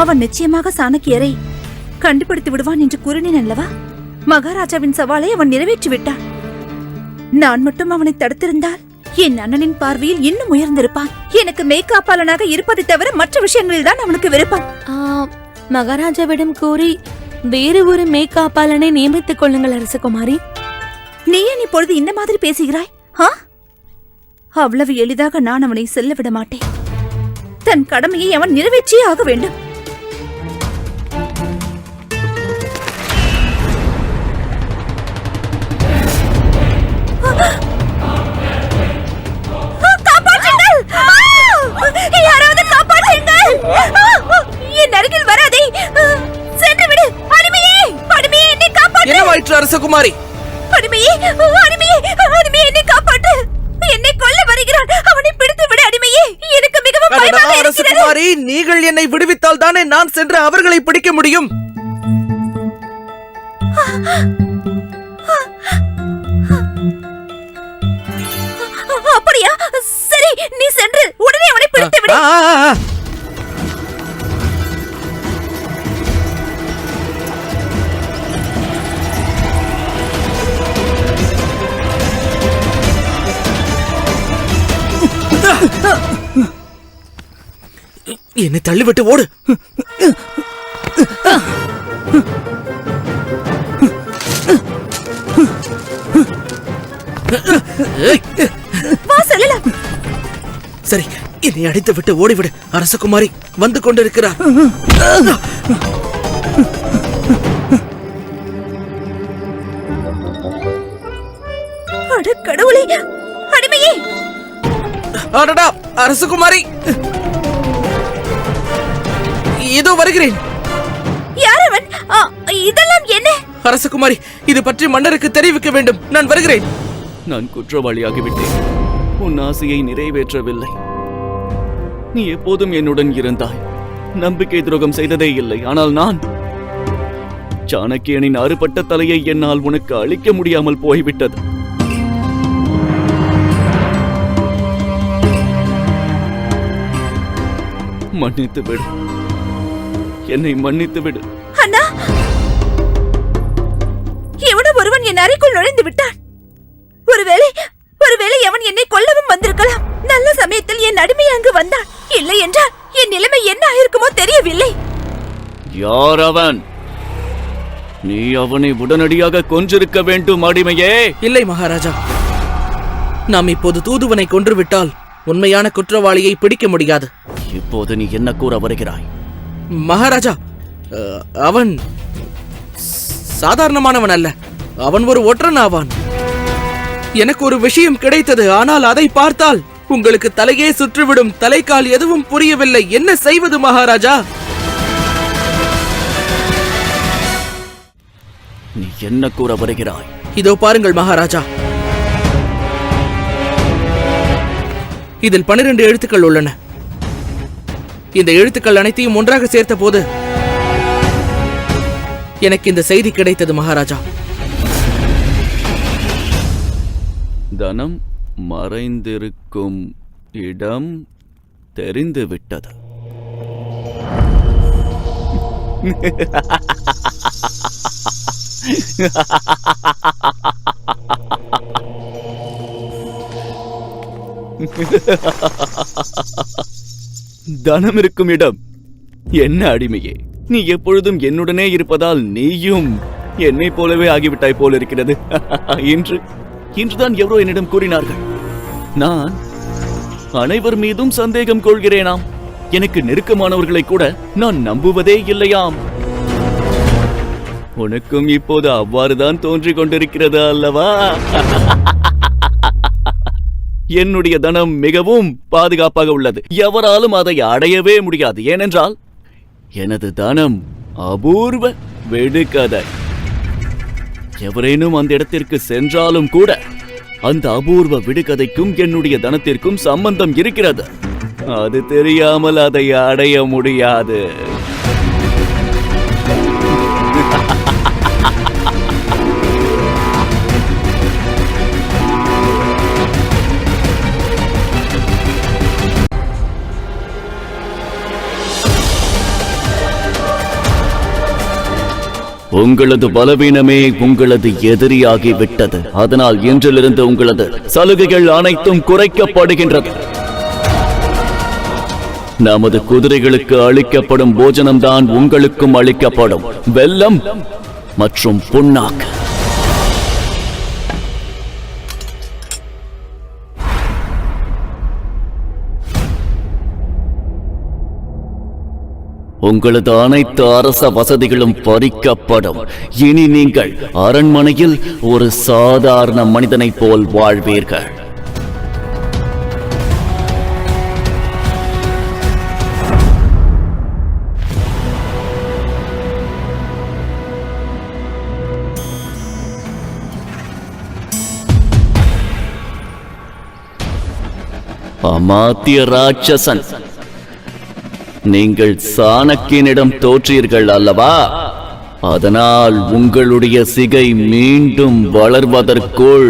அவன் நிச்சயமாக சாணக்கியரை கண்டுபிடித்து விடுவான் என்று கூறினேன் அல்லவா? மகாராஜாவின் சவாலை அவன் நிறைவேற்றி விட்டான் நான் மட்டும் அவனை தடுத்திருந்தால் என் அண்ணனின் பார்வையில் இன்னும் உயர்ந்திருப்பான். எனக்கு மேய்காப்பாளனாக இருப்பதை தவிர மற்ற விஷயங்களில் தான் அவனுக்கு விருப்பம் ஆ, மகாராஜாவிடம் கூறி வேறு ஒரு மேய்காப்பாளனை நியமித்துக் கொள்ளுங்கள் அரசகுமாரி. நீ ஏன் இப்பொழுது இந்த மாதிரி பேசுகிறாய்? அவ்வளவு எளிதாக நான் அவனை செல்ல விட மாட்டேன். தன் கடமையை அவன் நிறைவேற்றியே ஆக வேண்டும். என் அருகில் வராதே ஆ, சென்று விடு அடிமையே அடிமையே என்னை காப்பாற்று என்னவாயிற்று அரசகுமாரி அடிமையே அடிமையே அடிமையே என்னை காப்பாற்று என்னை கொல்ல வருகிறான் அவனை பிடித்து விடு அடிமையே எனக்கு மிகவும் பயமாக இருக்கிறது அரசகுமாரி நீங்கள் என்னை விடுவித்தால் தானே நான் சென்று அவர்களை பிடிக்க முடியும் அப்படியா சரி நீ சென்று உடனே அவனை பிடித்து விடு என்னை தள்ளிவிட்டு ஓடு. சரி என்னை அடித்து விட்டு ஓடிவிடு. அரசகுமாரி வந்து கொண்டிருக்கிறார். அட கடவுளே. அடடா அரசகுமாரி. இதோ வருகிறேன். யார் அவன்? இதெல்லாம் என்ன? அரசகுமாரி இது பற்றி மன்னருக்கு தெரிவிக்க வேண்டும். நான் வருகிறேன். நான் குற்றவாளியாகிவிட்டேன். உன் ஆசையை நிறைவேற்றவில்லை. நீ எப்போதும் என்னுடன் இருந்தாய். நம்பிக்கை துரோகம் செய்ததே இல்லை ஆனால் நான் சாணக்கியனின் அறுபட்ட தலையை என்னால் உனக்கு அளிக்க முடியாமல் போய்விட்டது. மன்னித்து விடு என்னை மன்னித்து விடு அண்ணா! எவனோ ஒருவன் என் அறைக்குள் நுழைந்து விட்டான். ஒருவேளை ஒருவேளை அவன் என்னை கொல்லவும் வந்திருக்கலாம். நல்ல சமயத்தில் என் அடிமை அங்கு வந்தான். இல்லை என்றால் என் நிலைமை என்ன ஆயிருக்குமோ தெரியவில்லை. யார் அவன்? நீ அவனை உடனடியாக கொன்றிருக்க வேண்டும் அடிமையே. இல்லை மகாராஜா. நாம் இப்போது தூதுவனை கொன்றுவிட்டால் உண்மையான குற்றவாளியை பிடிக்க முடியாது. இப்போது நீ என்ன கூற வருகிறாய்? மகாராஜா அவன் சாதாரணமானவன் அல்ல. அவன் ஒரு ஒற்றன் ஆவான் எனக்கு ஒரு விஷயம் கிடைத்தது ஆனால் அதை பார்த்தால் உங்களுக்கு தலையே சுற்றிவிடும் தலைக்கால் எதுவும் புரியவில்லை. என்ன செய்வது மகாராஜா? நீ என்ன கூற வருகிறாய்? இதோ பாருங்கள் மகாராஜா. இதில் பன்னிரண்டு எழுத்துக்கள் உள்ளன. இந்த எழுத்துக்கள் அனைத்தையும் ஒன்றாக சேர்த்த போது எனக்கு இந்த செய்தி கிடைத்தது மகாராஜா. தனம் மறைந்திருக்கும் இடம் தெரிந்து விட்டது தனம் இருக்கும் இடம். என்ன அடிமையே நீ எப்பொழுதும் என்னுடனே இருப்பதால் நீயும் என்னைப் போலவே ஆகிவிட்டாய் போல இருக்கிறது இன்று இன்றுதான் எவரோ என்னிடம் கூறினார்கள். நான் அனைவர் மீதும் சந்தேகம் கொள்கிறேனாம். எனக்கு நெருக்கமானவர்களை கூட நான் நம்புவதே இல்லையாம். உனக்கும் இப்போது அவ்வாறுதான் தோன்றிக் கொண்டிருக்கிறது அல்லவா? என்னுடைய தனம் மிகவும் பாதுகாப்பாக உள்ளது. எவராலும் அதை அடையவே முடியாது. ஏனென்றால் எனது தனம் அபூர்வ வெடுக்கதை. எவரேனும் அந்த இடத்திற்கு சென்றாலும் கூட அந்த அபூர்வ விடுகதைக்கும் என்னுடைய தனத்திற்கும் சம்பந்தம் இருக்கிறது. அது தெரியாமல் அதை அடைய முடியாது. உங்களது பலவீனமே உங்களது எதிரியாகி விட்டது. அதனால் இன்றிலிருந்து உங்களது சலுகைகள் அனைத்தும் குறைக்கப்படுகின்றது. நமது குதிரைகளுக்கு அளிக்கப்படும் போஜனம்தான் உங்களுக்கும் அளிக்கப்படும். வெல்லம் மற்றும் புண்ணாக்கு. உங்களது அனைத்து அரச வசதிகளும் பறிக்கப்படும். இனி நீங்கள் அரண்மனையில் ஒரு சாதாரண மனிதனைப் போல் வாழ்வீர்கள். அமாத்திய ராட்சசன் நீங்கள் சாணக்கியனிடம் தோற்றீர்கள் அல்லவா? அதனால் உங்களுடைய சிகை மீண்டும் வளர்வதற்குள்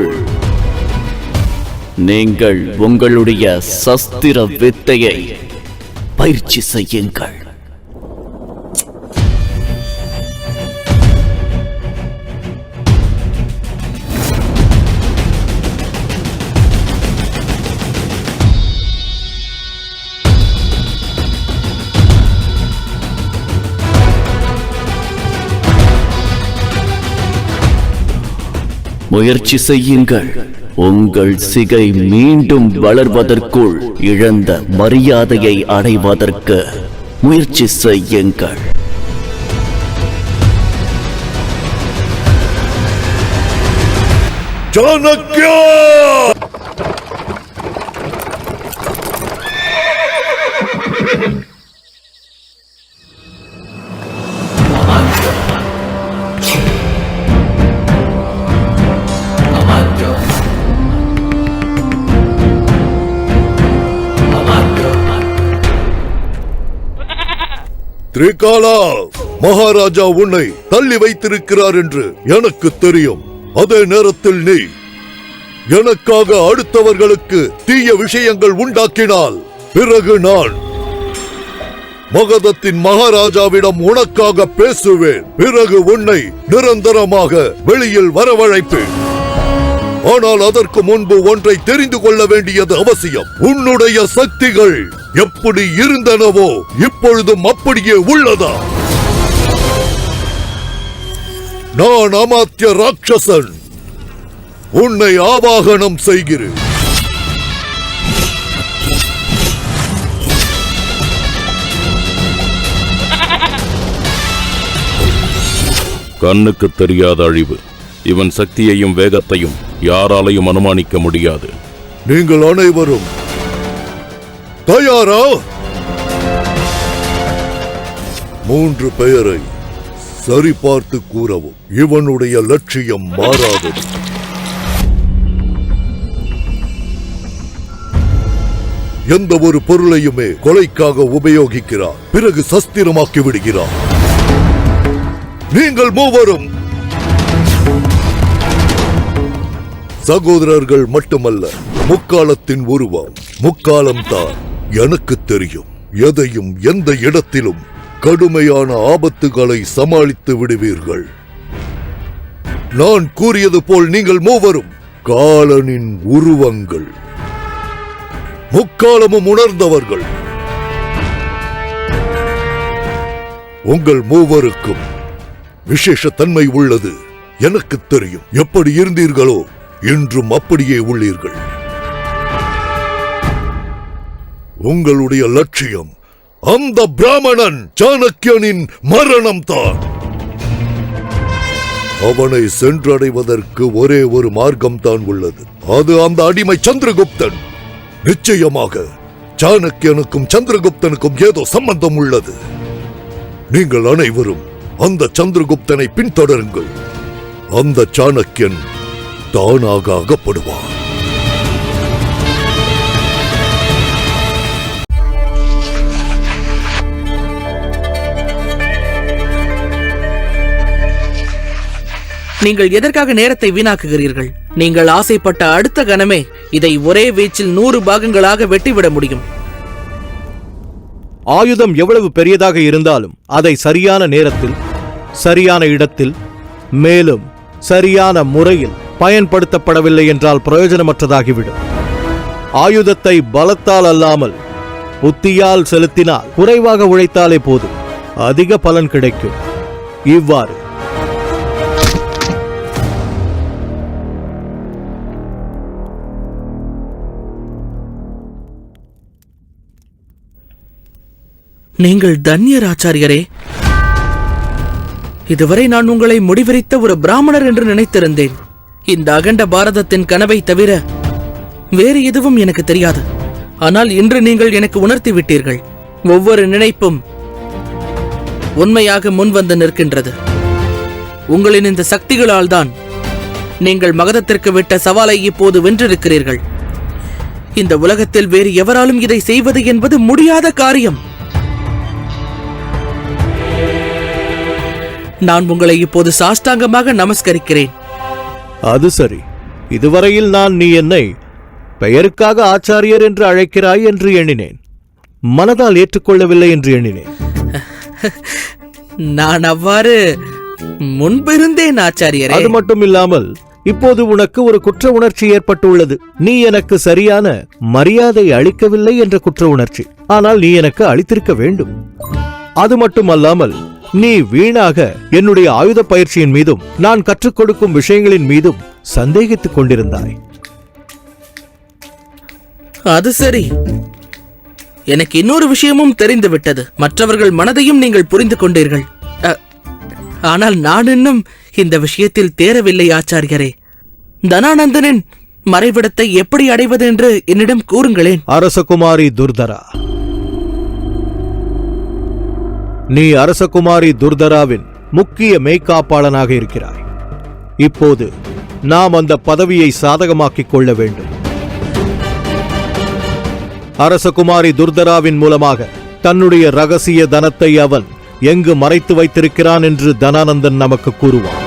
நீங்கள் உங்களுடைய சஸ்திர வித்தையை பயிற்சி செய்யுங்கள். முயற்சி செய்யுங்கள். உங்கள் சிகை மீண்டும் வளர்வதற்குள் இழந்த மரியாதையை அடைவதற்கு முயற்சி செய்யுங்கள். சாணக்கியா திரிகாலா மகாராஜா உன்னை தள்ளி வைத்திருக்கிறார் என்று எனக்கு தெரியும். அதே நேரத்தில் நீ எனக்காக அடுத்தவர்களுக்கு தீய விஷயங்கள் உண்டாக்கினால் பிறகு நான் மகதத்தின் மகாராஜாவிடம் உனக்காக பேசுவேன். பிறகு உன்னை நிரந்தரமாக வெளியில் வரவழைப்பேன். ஆனால் அதற்கு முன்பு ஒன்றை தெரிந்து கொள்ள வேண்டியது அவசியம். உன்னுடைய சக்திகள் எப்படி இருந்தனவோ இப்பொழுதும் அப்படியே உள்ளதா? நான் அமாத்திய ராட்சசன். உன்னை ஆவாகனம் செய்கிறேன். கண்ணுக்கு தெரியாத அழிவு. இவன் சக்தியையும் வேகத்தையும் யாராலையும் அனுமானிக்க முடியாது. நீங்கள் அனைவரும் தயாரா? மூன்று பெயரை சரிபார்த்து கூறவும். இவனுடைய லட்சியம் மாறாது. எந்த ஒரு பொருளையுமே கொலைக்காக உபயோகிக்கிறார் பிறகு சஸ்திரமாக்கி விடுகிறார் நீங்கள் மூவரும் சகோதரர்கள் மட்டுமல்ல முக்காலத்தின் உருவம். முக்காலம் தான் எனக்கு தெரியும். எதையும் எந்த இடத்திலும் கடுமையான ஆபத்துகளை சமாளித்து விடுவீர்கள். நான் கூறியது போல் நீங்கள் மூவரும் காலனின் உருவங்கள். முக்காலமும் உணர்ந்தவர்கள். உங்கள் மூவருக்கும் விசேஷ தன்மை உள்ளது எனக்கு தெரியும். எப்படி இருந்தீர்களோ இன்றும் அப்படியே உள்ளீர்கள். உங்களுடைய லட்சியம் அந்த பிராமணன் சாணக்கியனின் மரணம் தான் அவனை சென்றடைவதற்கு ஒரே ஒரு மார்க்கம் தான் உள்ளது. அது அந்த அடிமை சந்திரகுப்தன். நிச்சயமாக சாணக்கியனுக்கும் சந்திரகுப்தனுக்கும் ஏதோ சம்பந்தம் உள்ளது. நீங்கள் அனைவரும் அந்த சந்திரகுப்தனை பின்தொடருங்கள். அந்த சாணக்கியன் தானாக அகப்படுவான். நீங்கள் எதற்காக நேரத்தை வீணாக்குகிறீர்கள்? நீங்கள் ஆசைப்பட்ட அடுத்த கணமே இதை ஒரே வீச்சில் நூறு பாகங்களாக வெட்டிவிட முடியும். ஆயுதம் எவ்வளவு பெரியதாக இருந்தாலும் அதை சரியான நேரத்தில் சரியான இடத்தில் மேலும் சரியான முறையில் பயன்படுத்தப்படவில்லை என்றால் பிரயோஜனமற்றதாகிவிடும். ஆயுதத்தை பலத்தால் அல்லாமல் புத்தியால் செலுத்தினால் குறைவாக உழைத்தாலே போதும். அதிக பலன் கிடைக்கும். இவ்வாறு. நீங்கள் தன்யர் ஆச்சாரியரே. இதுவரை நான் உங்களை முடிவெறித்த ஒரு பிராமணர் என்று நினைத்திருந்தேன். இந்த அகண்ட பாரதத்தின் கனவை தவிர வேறு எதுவும் எனக்கு தெரியாது. ஆனால் இன்று நீங்கள் எனக்கு உணர்த்தி விட்டீர்கள். ஒவ்வொரு நினைப்பும் உண்மையாக முன்வந்து நிற்கின்றது. உங்களின் இந்த சக்திகளால் தான் நீங்கள் மகதத்திற்கு விட்ட சவாலை இப்போது வென்றிருக்கிறீர்கள். இந்த உலகத்தில் வேறு எவராலும் இதை செய்வது என்பது முடியாத காரியம். நான் உங்களை இப்போது சாஷ்டாங்கமாக நமஸ்கரிக்கிறேன். அது சரி. இதுவரையில் நான் நீ என்னை பெயருக்காக ஆச்சாரியர் என்று அழைக்கிறாய் என்று எண்ணினேன். மனதால் ஏற்றுக்கொள்ளவில்லை என்று எண்ணினேன். நான் அவ்வாறு முன்பிருந்தேன் ஆச்சாரியரே. அது மட்டும் இல்லாமல் இப்போது உனக்கு ஒரு குற்ற உணர்ச்சி ஏற்பட்டுள்ளது. நீ எனக்கு சரியான மரியாதை அளிக்கவில்லை என்ற குற்ற உணர்ச்சி. ஆனால் நீ எனக்கு அளித்திருக்க வேண்டும். அது மட்டுமல்லாமல் நீ வீணாக என்னுடைய ஆயுத பயிற்சியின் மீதும் நான் கற்றுக் கொடுக்கும் விஷயங்களின் மீதும் சந்தேகித்துக் கொண்டிருந்தாய். அது சரி. எனக்கு இன்னொரு விஷயமும் தெரிந்து விட்டது. மற்றவர்கள் மனதையும் நீங்கள் புரிந்து கொண்டீர்கள். ஆனால் நான் இன்னும் இந்த விஷயத்தில் தேரவில்லை ஆச்சாரியரே. தனானந்தனின் மறைவிடத்தை எப்படி அடைவது என்று என்னிடம் கூறுங்களேன். அரசகுமாரி துர்தரா நீ அரசகுமாரி துர்தராவின் முக்கிய மெய்காப்பாளனாக இருக்கிறாய். இப்போது நாம் அந்த பதவியை சாதகமாக்கிக் கொள்ள வேண்டும். அரசகுமாரி துர்தராவின் மூலமாக தன்னுடைய ரகசிய தனத்தை அவன் எங்கு மறைத்து வைத்திருக்கிறான் என்று தனானந்தன் நமக்கு கூறுவான்.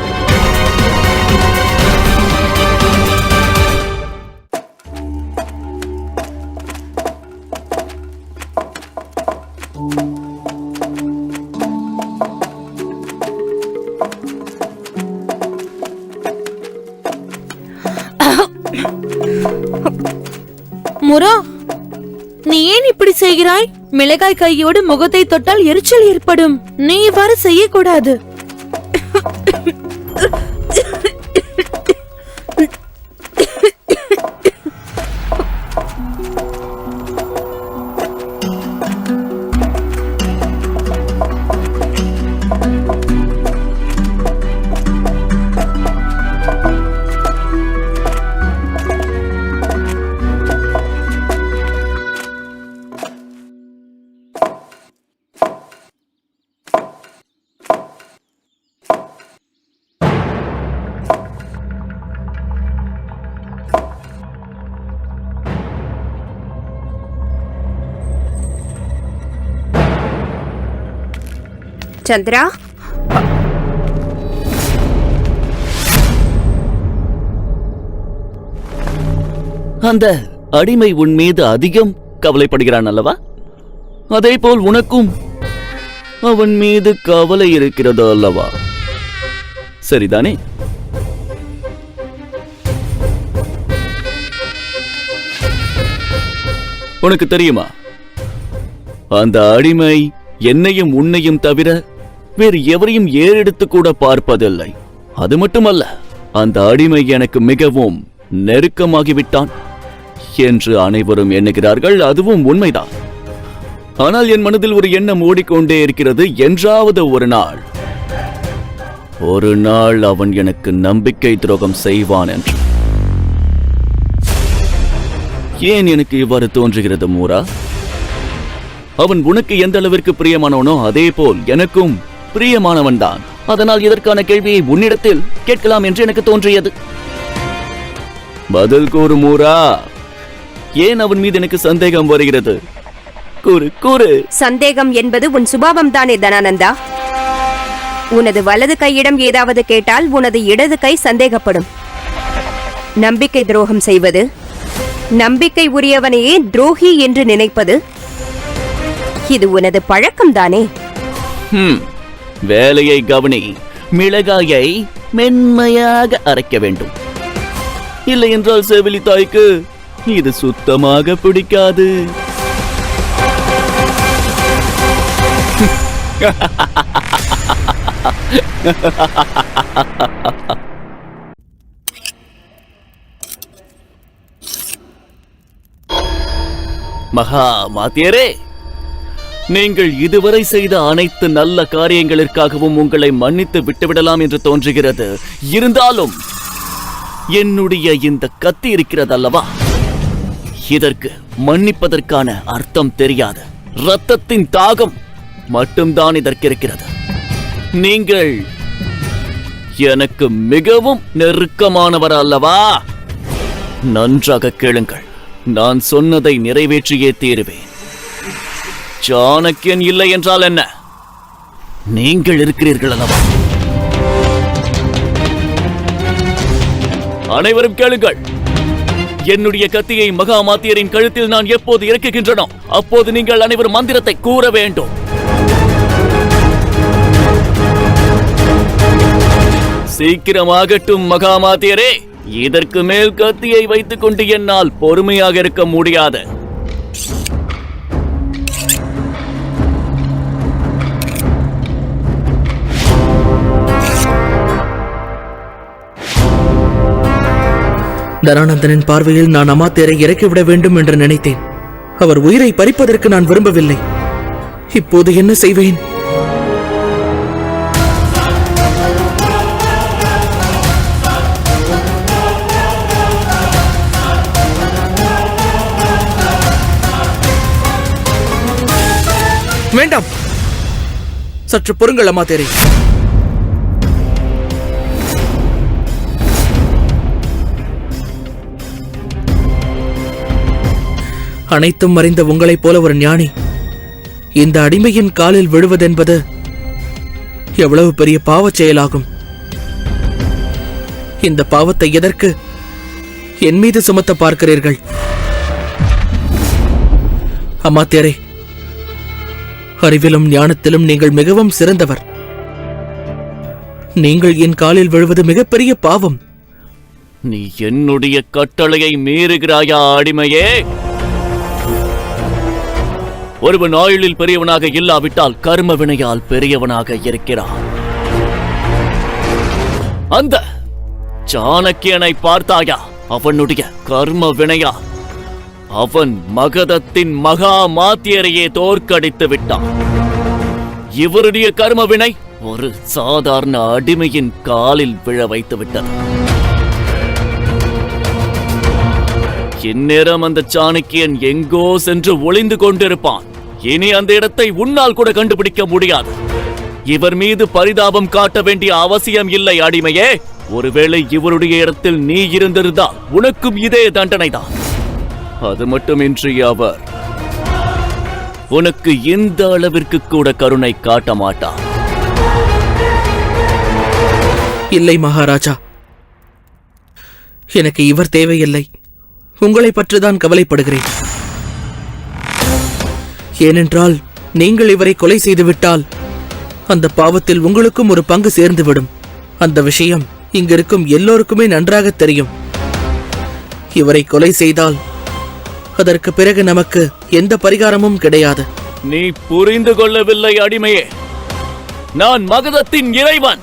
மிளகாய் கையோடு முகத்தை தொட்டால் எரிச்சல் ஏற்படும். நீ இவ்வாறு செய்யக்கூடாது. சந்திரா அந்த அடிமை உன் மீது அதிகம் கவலைப்படுகிறான் அல்லவா? அதேபோல் உனக்கும் அவன் மீது கவலை இருக்கிறது அல்லவா? சரிதானே? உனக்கு தெரியுமா? அந்த அடிமை என்னையும் உன்னையும் தவிர பேர் எவரையும் ஏறெடுத்து கூட பார்ப்பதில்லை. அது மட்டுமல்ல அந்த அடிமை எனக்கு மிகவும் நெருக்கமாகிவிட்டான் என்று அனைவரும் எண்ணுகிறார்கள். அதுவும் உண்மைதான். ஆனால் என் மனதில் ஒரு எண்ணம் ஓடிக்கொண்டே இருக்கிறது. என்றாவது ஒரு நாள் ஒரு நாள் அவன் எனக்கு நம்பிக்கை துரோகம் செய்வான் என்று. ஏன் எனக்கு இவ்வாறு தோன்றுகிறது மூரா? அவன் உனக்கு எந்த அளவிற்கு பிரியமானவனோ அதே போல் எனக்கும் பிரியமானவன்தான். அதனால் இதற்கான கேள்வியை உன்னிடத்தில் கேட்கலாம் என்று எனக்கு தோன்றியது. பதில் கூறு மூரா. ஏன் அவன் மீது எனக்கு சந்தேகம் வருகிறது? கூறு கூறு. சந்தேகம் என்பது உன் சுபாவம் தானே தனானந்தா. உனது வலது கையிடம் ஏதாவது கேட்டால் உனது இடது கை சந்தேகப்படும். நம்பிக்கை துரோகம் செய்வது. நம்பிக்கை உரியவனையே துரோகி என்று நினைப்பது. இது உனது பழக்கம்தானே? ஹம், வேலையை கவனி மிளகாயை மென்மையாக அரைக்க வேண்டும். இல்லை என்றால் செவிலி தாய்க்கு இது சுத்தமாக பிடிக்காது. மகா மாத்தியரே! நீங்கள் இதுவரை செய்த அனைத்து நல்ல காரியங்களிற்காகவும் உங்களை மன்னித்து விட்டுவிடலாம் என்று தோன்றுகிறது. இருந்தாலும் என்னுடைய இந்த கத்தி இருக்கிறது அல்லவா இதற்கு மன்னிப்பதற்கான அர்த்தம் தெரியாது. ரத்தத்தின் தாகம் மட்டும்தான் இதற்கு இருக்கிறது நீங்கள் எனக்கு மிகவும் நெருக்கமானவர் அல்லவா? நன்றாக கேளுங்கள். நான் சொன்னதை நிறைவேற்றியே தீருவேன். சாணக்கியன் இல்லை என்றால் என்ன? நீங்கள் இருக்கிறீர்கள் அல்லவா? அனைவரும் கேளுங்கள். என்னுடைய கத்தியை மகாமாத்தியரின் கழுத்தில் நான் எப்போது இறக்குகின்றனோ அப்போது நீங்கள் அனைவரும் மந்திரத்தை கூற வேண்டும். சீக்கிரமாகட்டும் மகாமாத்தியரே. இதற்கு மேல் கத்தியை வைத்துக் கொண்டு என்னால் பொறுமையாக இருக்க முடியாது. தனானந்தனின் பார்வையில் நான் அமாத்தேரை இறக்கிவிட வேண்டும் என்று நினைத்தேன். அவர் உயிரை பறிப்பதற்கு நான் விரும்பவில்லை. இப்போது என்ன செய்வேன்? வேண்டாம். சற்று பொறுங்கள் தேரை அனைத்தும் அறிந்த உங்களைப் போல ஒரு ஞானி. இந்த அடிமையின் காலில் விழுவதென்பது எவ்வளவு பெரிய பாவச் செயலாகும். இந்த பாவத்தை எதற்கு என் மீது சுமத்த பார்க்கிறீர்கள்? அம்மாத்தியரே அறிவிலும் ஞானத்திலும் நீங்கள் மிகவும் சிறந்தவர். நீங்கள் என் காலில் விழுவது மிகப்பெரிய பாவம். நீ என்னுடைய கட்டளையை மீறுகிறாயா அடிமையே? ஒருவன் ஆயுளில் பெரியவனாக இல்லாவிட்டால் கர்ம வினையால் பெரியவனாக இருக்கிறான். அந்த சாணக்கியனை பார்த்தாயா? அவனுடைய கர்ம வினையா? அவன் மகதத்தின் மகா மாத்தியரையே தோற்கடித்து விட்டான். இவருடைய கர்ம வினை ஒரு சாதாரண அடிமையின் காலில் விழ வைத்து விட்டது. இந்நேரம் அந்த சாணக்கியன் எங்கோ சென்று ஒளிந்து கொண்டிருப்பான். இனி அந்த இடத்தை உன்னால் கூட கண்டுபிடிக்க முடியாது. இவர் மீது பரிதாபம் காட்ட வேண்டிய அவசியம் இல்லை அடிமையே. ஒருவேளை இவருடைய இடத்தில் நீ இருந்திருந்தால் உனக்கும் இதே தண்டனைதான். அது மட்டுமின்றி அவர் உனக்கு எந்த அளவிற்கு கூட கருணை காட்ட மாட்டார். இல்லை மகாராஜா. எனக்கு இவர் தேவையில்லை. உங்களை பற்றிதான் கவலைப்படுகிறேன். ஏனென்றால் நீங்கள் இவரை கொலை செய்துவிட்டால் அந்த பாவத்தில் உங்களுக்கும் ஒரு பங்கு சேர்ந்துவிடும். அந்த விஷயம் இங்கிருக்கும் எல்லோருக்குமே நன்றாக தெரியும். இவரை கொலை செய்தால் அதற்கு பிறகு நமக்கு எந்த பரிகாரமும் கிடையாது. நீ புரிந்து கொள்ளவில்லை அடிமையே. நான் மகதத்தின் இறைவன்.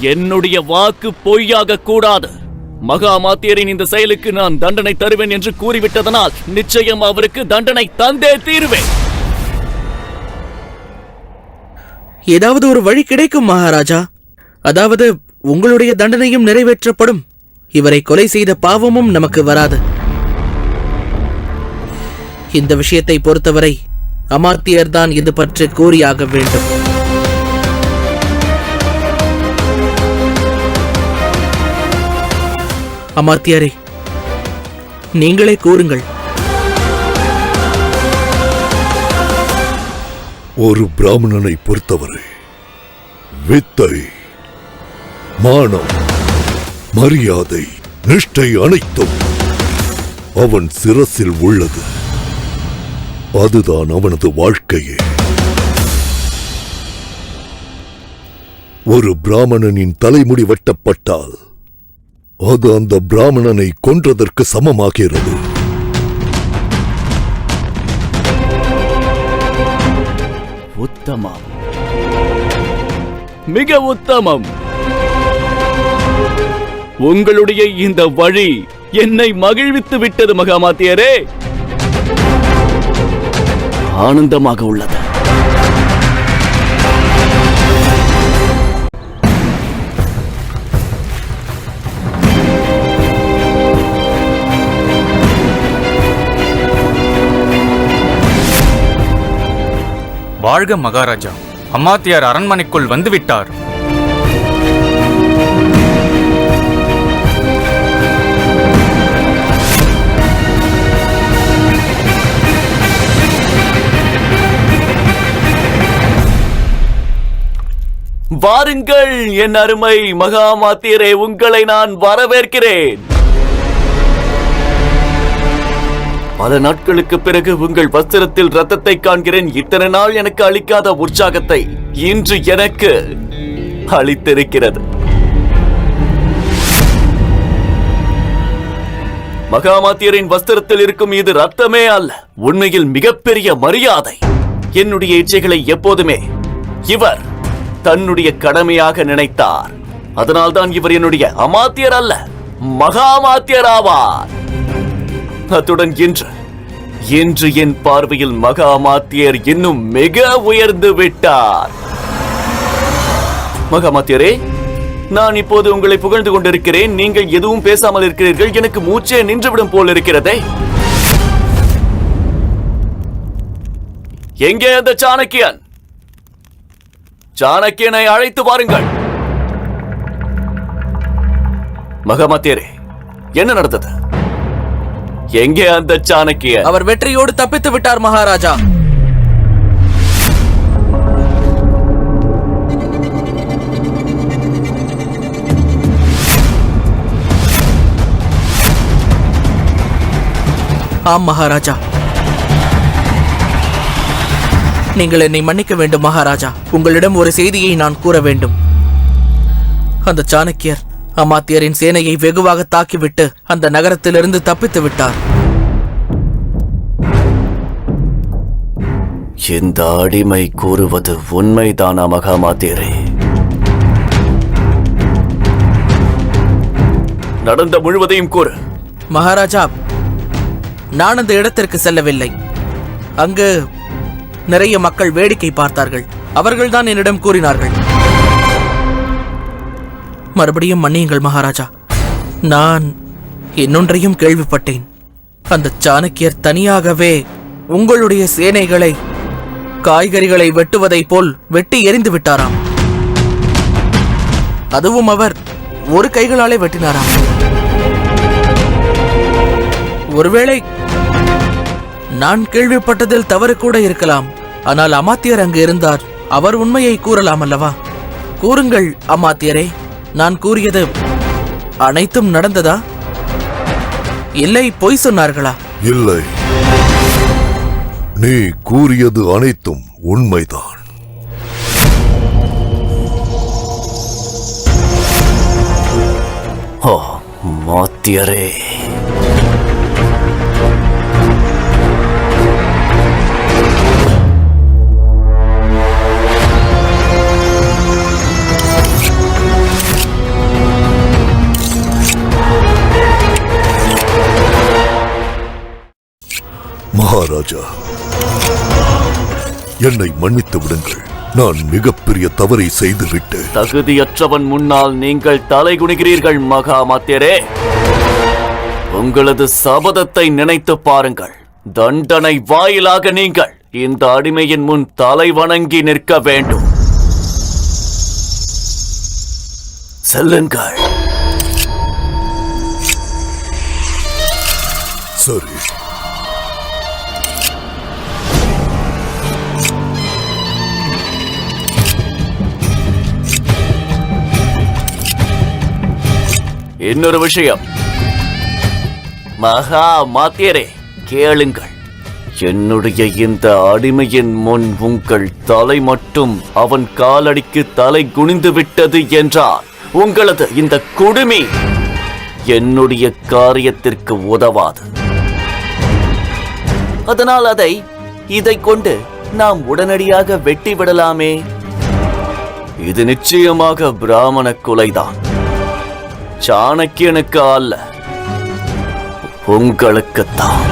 என்னுடைய வாக்கு பொய்யாக கூடாது. மகா மாத்தியரின் இந்த செயலுக்கு நான் தண்டனை தருவேன் என்று கூறிவிட்டதனால் நிச்சயம் அவருக்கு தண்டனை தந்தே தீருவேன். ஏதாவது ஒரு வழி கிடைக்கும் மகாராஜா. அதாவது உங்களுடைய தண்டனையும் நிறைவேற்றப்படும். இவரை கொலை செய்த பாவமும் நமக்கு வராது. இந்த விஷயத்தை பொறுத்தவரை அமாத்தியர் தான் இது பற்றி கூறியாக வேண்டும். அமாத்தியாரே நீங்களே கூறுங்கள். ஒரு பிராமணனை பொறுத்தவரை வித்தை மானம் மரியாதை நிஷ்டை அனைத்தும் அவன் சிரசில் உள்ளது. அதுதான் அவனது வாழ்க்கையே. ஒரு பிராமணனின் தலைமுடி வெட்டப்பட்டால் அது அந்த பிராமணனை கொன்றதற்கு சமமாகிறது. உத்தமம். மிக உத்தமம். உங்களுடைய இந்த வழி என்னை மகிழ்வித்து விட்டது மகாமாத்தியரே. ஆனந்தமாக உள்ளது. வாழ்க மகாராஜா. அமாத்தியார் அரண்மனைக்குள் வந்துவிட்டார். வாருங்கள் என் அருமை மகாமாத்தியரே உங்களை நான் வரவேற்கிறேன். பல நாட்களுக்கு பிறகு உங்கள் வஸ்திரத்தில் ரத்தத்தை காண்கிறேன். இத்தனை நாள் எனக்கு அளிக்காத உற்சாகத்தை இன்று எனக்கு அளித்திருக்கிறது. மகாமாத்தியரின் வஸ்திரத்தில் இருக்கும் இது ரத்தமே அல்ல உண்மையில் மிகப்பெரிய மரியாதை. என்னுடைய இச்சைகளை எப்போதுமே இவர் தன்னுடைய கடமையாக நினைத்தார். அதனால்தான் இவர் என்னுடைய அமாத்தியர் அல்ல மகாமாத்தியர் ஆவார். அத்துடன் இன்று இன்று என் பார்வையில் மகாமாத்தியர் இன்னும் மிக உயர்ந்து விட்டார். மகாமாத்தியரே நான் இப்போது உங்களை புகழ்ந்து கொண்டிருக்கிறேன். நீங்கள் எதுவும் பேசாமல் இருக்கிறீர்கள். எனக்கு மூச்சே நின்றுவிடும் போல் இருக்கிறதே. எங்கே அந்த சாணக்கியன்? சாணக்கியனை அழைத்து வாருங்கள். மகாமாத்தியரே என்ன நடந்தது? எங்கே அந்த சாணக்கிய அவர் வெற்றியோடு தப்பித்து விட்டார் மகாராஜா. ஆம் மகாராஜா. நீங்கள் என்னை மன்னிக்க வேண்டும் மகாராஜா. உங்களிடம் ஒரு செய்தியை நான் கூற வேண்டும். அந்த சாணக்கியர் அமாத்தியரின் சேனையை வெகுவாக தாக்கிவிட்டு அந்த நகரத்திலிருந்து தப்பித்து விட்டார். இந்த அடிமை கூறுவது உண்மைதானா மகாமாத்தியரே? நடந்த முழுவதையும் கூறு. மகாராஜா நான் அந்த இடத்திற்கு செல்லவில்லை. அங்கு நிறைய மக்கள் வேடிக்கை பார்த்தார்கள். அவர்கள்தான் என்னிடம் கூறினார்கள். மறுபடியும் மன்னியுங்கள் மகாராஜா. நான் இன்னொன்றையும் கேள்விப்பட்டேன். அந்த சாணக்கியர் தனியாகவே உங்களுடைய சேனைகளை காய்கறிகளை வெட்டுவதைப் போல் வெட்டி எறிந்து விட்டாராம். அதுவும் அவர் ஒரு கைகளாலே வெட்டினாராம். ஒருவேளை நான் கேள்விப்பட்டதில் தவறு கூட இருக்கலாம். ஆனால் அமாத்தியர் அங்கு இருந்தார். அவர் உண்மையை கூறலாம் அல்லவா? கூறுங்கள் அமாத்தியரே. நான் கூறியது அனைத்தும் நடந்ததா? இல்லை பொய் சொன்னார்களா? இல்லை. நீ கூறியது அனைத்தும் உண்மைதான். ஓ மாத்தியரே. மகாராஜா என்னை மன்னித்து விடுங்கள். நான் மிகப்பெரிய தவறை செய்து விட்டேன் தகுதியற்றவன் முன்னால் நீங்கள் தலை குனிகிறீர்கள் மகாமாத்தியரே உங்களது சபதத்தை நினைத்து பாருங்கள். தண்டனை வாயிலாக நீங்கள் இந்த அடிமையின் முன் தலை வணங்கி நிற்க வேண்டும். செல்லுங்கள். சரி. இன்னொரு விஷயம். மகா மாத்தியரே கேளுங்கள். என்னுடைய இந்த அடிமையின் முன் உங்கள் தலை மட்டும் அவன் காலடிக்கு தலை குனிந்து விட்டது என்றால் உங்களது இந்த குடுமி என்னுடைய காரியத்திற்கு உதவாது. அதனால் அதை இதை கொண்டு நாம் உடனடியாக வெட்டி விடலாமே. இது நிச்சயமாக பிராமண குலைதான். சாணக்கியனுக்கு அல்ல. உங்களுக்குத்தான்.